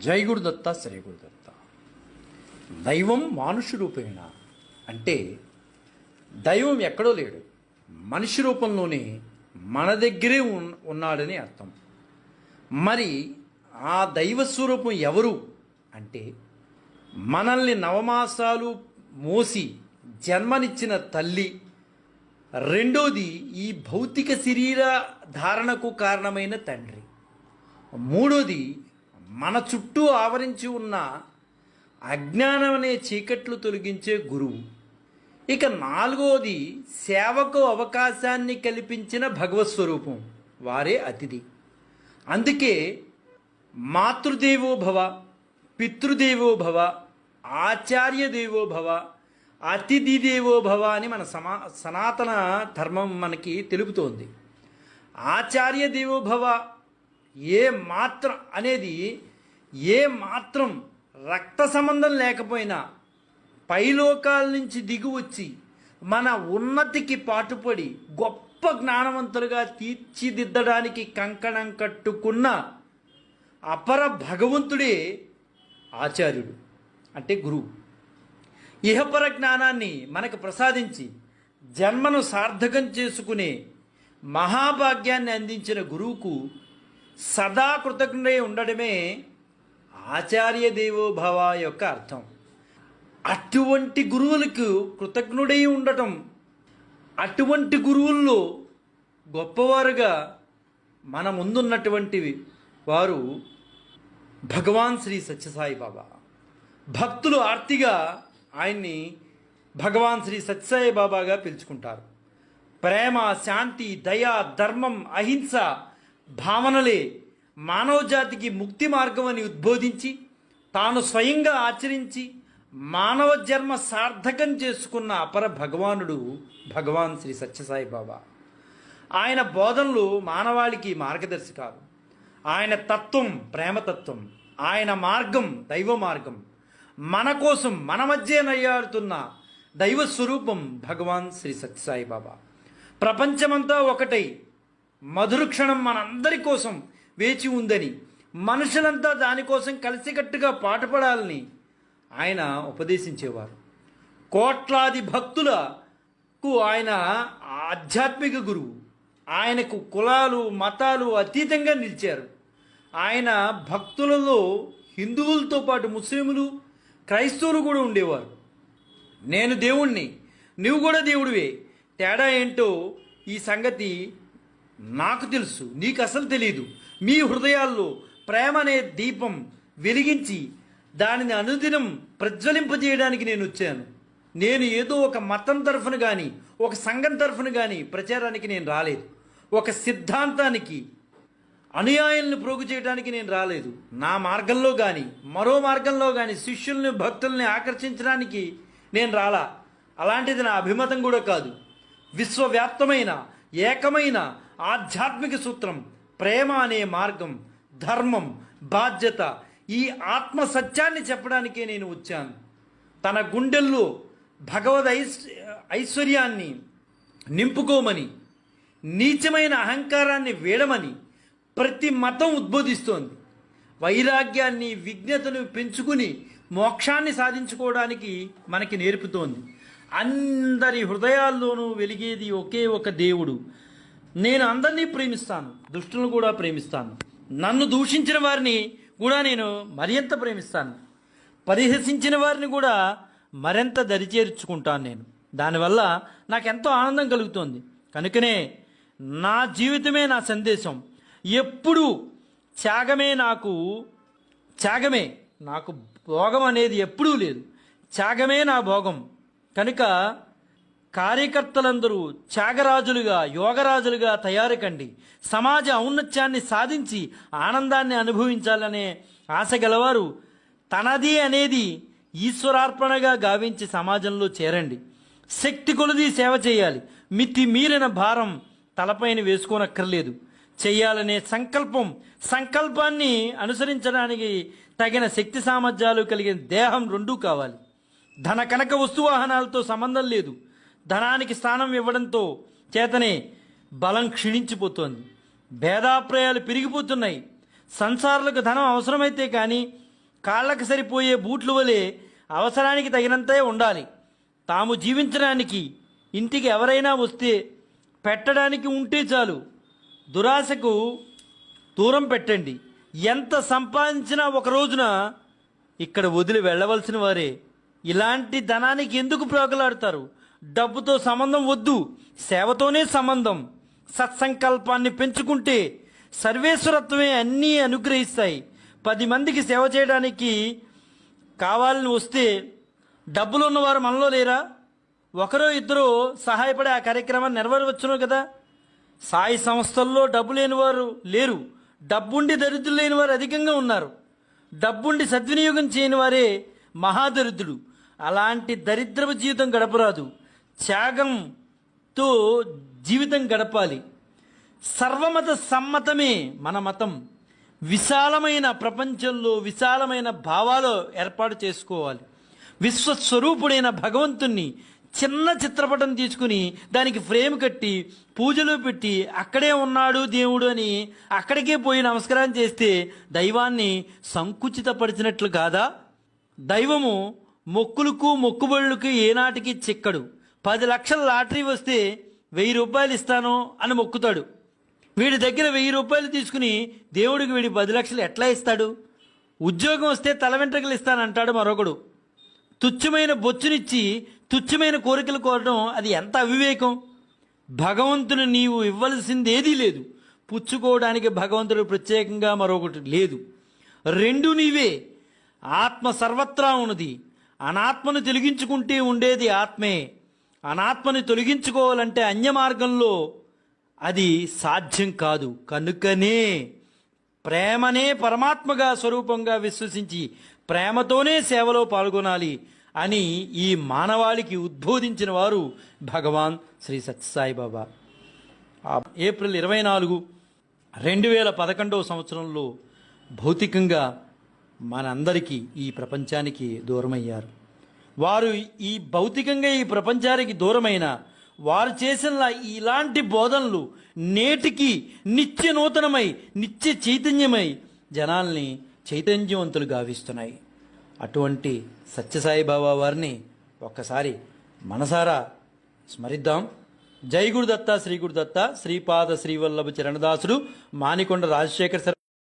జై గురుదత్త శ్రీ గురుదత్త దైవం మానుష రూపేణ. అంటే దైవం ఎక్కడో లేడు. మనిషి రూపంలోనే మన దగ్గరే ఉన్- ఉన్నాడని అర్థం. మరి ఆ దైవ స్వరూపం ఎవరు? అంటే మనల్ని నవమాసాలు మోసి జన్మనిచ్చిన తల్లి. రెండోది ఈ భౌతిక శరీర ధారణకు కారణమైన తండ్రి. మూడోది మన చుట్టూ ఆవరించి ఉన్న అజ్ఞానం అనే చీకట్లు తొలగించే గురువు. ఇక నాలుగోది సేవకు అవకాశాన్ని కల్పించిన భగవత్ స్వరూపం వారే అతిథి. అందుకే మాతృదేవో భవ పితృదేవో భవ ఆచార్య దేవో భవ అతిథి దేవో భవ అని మన సమా సనాతన ధర్మం మనకి తెలుపుతోంది. ఆచార్య దేవోభవ ఏ మాత్రం అనేది ఏ మాత్రం రక్త సంబంధం లేకపోయినా పైలోకాల నుంచి దిగి వచ్చి మన ఉన్నతికి పాటుపడి గొప్ప జ్ఞానవంతులుగా తీర్చిదిద్దడానికి కంకణం కట్టుకున్న అపర భగవంతుడే ఆచార్యుడు అంటే గురువు. ఇహపర జ్ఞానాన్ని మనకు ప్రసాదించి జన్మను సార్థకం చేసుకునే మహాభాగ్యాన్ని అందించిన గురువుకు సదా కృతజ్ఞుడై ఉండడమే ఆచార్య దేవోభవ యొక్క అర్థం. అటువంటి గురువులకు కృతజ్ఞుడై ఉండటం అటువంటి గురువుల్లో గొప్పవారుగా మన ముందున్నటువంటి వారు భగవాన్ శ్రీ సత్యసాయి బాబా. భక్తులు ఆర్తిగా ఆయన్ని భగవాన్ శ్రీ సత్యసాయి బాబాగా పిలుచుకుంటారు. ప్రేమ శాంతి దయ ధర్మం అహింస భావనలే మానవజాతికి ముక్తి మార్గం అని ఉద్బోధించి తాను స్వయంగా ఆచరించి మానవ జన్మ సార్థకం చేసుకున్న అపర భగవానుడు భగవాన్ శ్రీ సత్యసాయి బాబా ఆయన బోధనలు మానవాళికి మార్గదర్శకాలు. ఆయన తత్వం ప్రేమతత్వం. ఆయన మార్గం దైవ మార్గం. మన కోసం మన మధ్య నయ్యాడుతున్న దైవ స్వరూపం భగవాన్ శ్రీ సత్యసాయి బాబా ప్రపంచమంతా ఒకటై మధుర క్షణం మనందరి కోసం వేచి ఉందని మనుషులంతా దానికోసం కలిసికట్టుగా పాటుపడాలని ఆయన ఉపదేశించేవారు. కోట్లాది భక్తులకు ఆయన ఆధ్యాత్మిక గురువు. ఆయనకు కులాలు మతాలు అతీతంగా నిలిచారు. ఆయన భక్తులలో హిందువులతో పాటు ముస్లింలు క్రైస్తవులు కూడా ఉండేవారు. నేను దేవుణ్ణి నువ్వు కూడా దేవుడివే తేడా ఏంటో ఈ సంగతి నాకు తెలుసు నీకు అసలు తెలియదు మీ హృదయాల్లో ప్రేమ అనే దీపం వెలిగించి దానిని అనుదినం ప్రజ్వలింపజేయడానికి నేను వచ్చాను. నేను ఏదో ఒక మతం తరఫున కానీ ఒక సంఘం తరఫున కానీ ప్రచారానికి నేను రాలేదు. ఒక సిద్ధాంతానికి అనుయాయులను ప్రోగు చేయడానికి నేను రాలేదు. నా మార్గంలో కానీ మరో మార్గంలో కానీ శిష్యుల్ని భక్తుల్ని ఆకర్షించడానికి నేను రాలా. అలాంటిది నా అభిమతం కూడా కాదు. విశ్వవ్యాప్తమైన ఏకమైన ఆధ్యాత్మిక సూత్రం ప్రేమ అనే మార్గం ధర్మం బాధ్యత ఈ ఆత్మ సత్యాన్ని చెప్పడానికే నేను వచ్చాను. తన గుండెల్లో భగవద్ ఐశ్వర్యాన్ని నింపుకోమని నీచమైన అహంకారాన్ని వీడమని ప్రతి మతం ఉద్బోధిస్తోంది. వైరాగ్యాన్ని విజ్ఞతను పెంచుకుని మోక్షాన్ని సాధించుకోవడానికి మనకి నేర్పుతోంది. అందరి హృదయాల్లోనూ వెలిగేది ఒకే ఒక దేవుడు నేను అందరినీ ప్రేమిస్తాను దుష్టులను కూడా ప్రేమిస్తాను. నన్ను దూషించిన వారిని కూడా నేను మరింత ప్రేమిస్తాను. పరిహసించిన వారిని కూడా మరింత దరిచేర్చుకుంటాను నేను. దానివల్ల నాకు ఎంతో ఆనందం కలుగుతోంది. కనుకనే నా జీవితమే నా సందేశం. ఎప్పుడు త్యాగమే నాకు త్యాగమే నాకు భోగం అనేది ఎప్పుడూ లేదు. త్యాగమే నా భోగం. కనుక కార్యకర్తలందరూ త్యాగరాజులుగా యోగరాజులుగా తయారు కండి సమాజ ఔన్నత్యాన్ని సాధించి ఆనందాన్ని అనుభవించాలనే ఆశ గలవారు తనది అనేది ఈశ్వరార్పణగా గావించి సమాజంలో చేరండి. శక్తి కొలది సేవ చేయాలి. మితి మీరిన భారం తలపైన వేసుకోనక్కర్లేదు. చేయాలనే సంకల్పం సంకల్పాన్ని అనుసరించడానికి తగిన శక్తి సామర్థ్యాలు కలిగిన దేహం రెండూ కావాలి. ధన కనక వస్తువాహనాలతో సంబంధం లేదు. ధనానికి స్థానం ఇవ్వడంతో చేతనే బలం క్షీణించిపోతోంది. భేదాప్రయాలు పెరిగిపోతున్నాయి. సంసారాలకు ధనం అవసరమైతే కానీ కాళ్ళకు సరిపోయే బూట్లు వలె అవసరానికి తగినంతే ఉండాలి. తాము జీవించడానికి ఇంటికి ఎవరైనా వస్తే పెట్టడానికి ఉంటే చాలు. దురాశకు దూరం పెట్టండి. ఎంత సంపాదించినా ఒక రోజున ఇక్కడ వదిలి వెళ్ళవలసిన వారే. ఇలాంటి ధనానికి ఎందుకు ప్రోగలాడతారు డబ్బుతో సంబంధం వద్దు సేవతోనే సంబంధం. సత్సంకల్పాన్ని పెంచుకుంటే సర్వేశ్వరత్వమే అన్నీ అనుగ్రహిస్తాయి. పది మందికి సేవ చేయడానికి కావాలని వస్తే డబ్బులు ఉన్నవారు మనలో లేరా? ఒకరో ఇద్దరు సహాయపడే ఆ కార్యక్రమాన్ని నెరవేరవచ్చును కదా? సాయి సంస్థల్లో డబ్బు లేని వారు లేరు. డబ్బుండి దరిద్రులు లేని వారు అధికంగా ఉన్నారు. డబ్బుండి సద్వినియోగం చేయని వారే మహాదరిద్రుడు అలాంటి దరిద్రపు జీవితం గడపరాదు. త్యాగంతో జీవితం గడపాలి. సర్వమత సమ్మతమే మన మతం. విశాలమైన ప్రపంచంలో విశాలమైన భావాలు ఏర్పాటు చేసుకోవాలి. విశ్వస్వరూపుడైన భగవంతుణ్ణి చిన్న చిత్రపటం తీసుకుని దానికి ఫ్రేమ్ కట్టి పూజలు పెట్టి అక్కడే ఉన్నాడు దేవుడు అని అక్కడికే పోయి నమస్కారం చేస్తే దైవాన్ని సంకుచితపరిచినట్లు కాదా? దైవము మొక్కులకు మొక్కుబడులకు ఏనాటికి చిక్కడు. పది లక్షల లాటరీ వస్తే వెయ్యి రూపాయలు ఇస్తాను అని మొక్కుతాడు. వీడి దగ్గర వెయ్యి రూపాయలు తీసుకుని దేవుడికి వీడి పది లక్షలు ఎట్లా ఇస్తాడు? ఉద్యోగం వస్తే తల వెంట్రుకలు ఇస్తానంటాడు మరొకడు. తుచ్చమైన బొచ్చునిచ్చి తుచ్చమైన కోరికలు కోరడం అది ఎంత అవివేకం? భగవంతుని నీవు ఇవ్వలసింది ఏదీ లేదు. పుచ్చుకోవడానికి భగవంతుడు ప్రత్యేకంగా మరొకటి లేదు. రెండు నీవే. ఆత్మ సర్వత్రా ఉన్నది. అనాత్మను తొలగించుకుంటే ఉండేది ఆత్మే. అనాత్మని తొలగించుకోవాలంటే అన్య మార్గంలో అది సాధ్యం కాదు. కనుకనే ప్రేమనే పరమాత్మగా స్వరూపంగా విశ్వసించి ప్రేమతోనే సేవలో పాల్గొనాలి అని ఈ మానవాళికి ఉద్బోధించిన వారు భగవాన్ శ్రీ సత్యసాయిబాబా. ఏప్రిల్ ఇరవై నాలుగు రెండు వేల పదకొండవ సంవత్సరంలో భౌతికంగా మనందరికీ ఈ ప్రపంచానికి దూరమయ్యారు. వారు ఈ భౌతికంగా ఈ ప్రపంచానికి దూరమైన వారు చేసిన ఇలాంటి బోధనలు నేటికి నిత్య నూతనమై నిత్య చైతన్యమై జనాల్ని చైతన్యవంతులు గావిస్తున్నాయి. అటువంటి సత్యసాయి బాబా వారిని ఒక్కసారి మనసారా స్మరిద్దాం. జై గురుదత్త శ్రీ గురుదత్త శ్రీపాద శ్రీవల్లభ చరణదాసుడు మానికొండ రాజశేఖర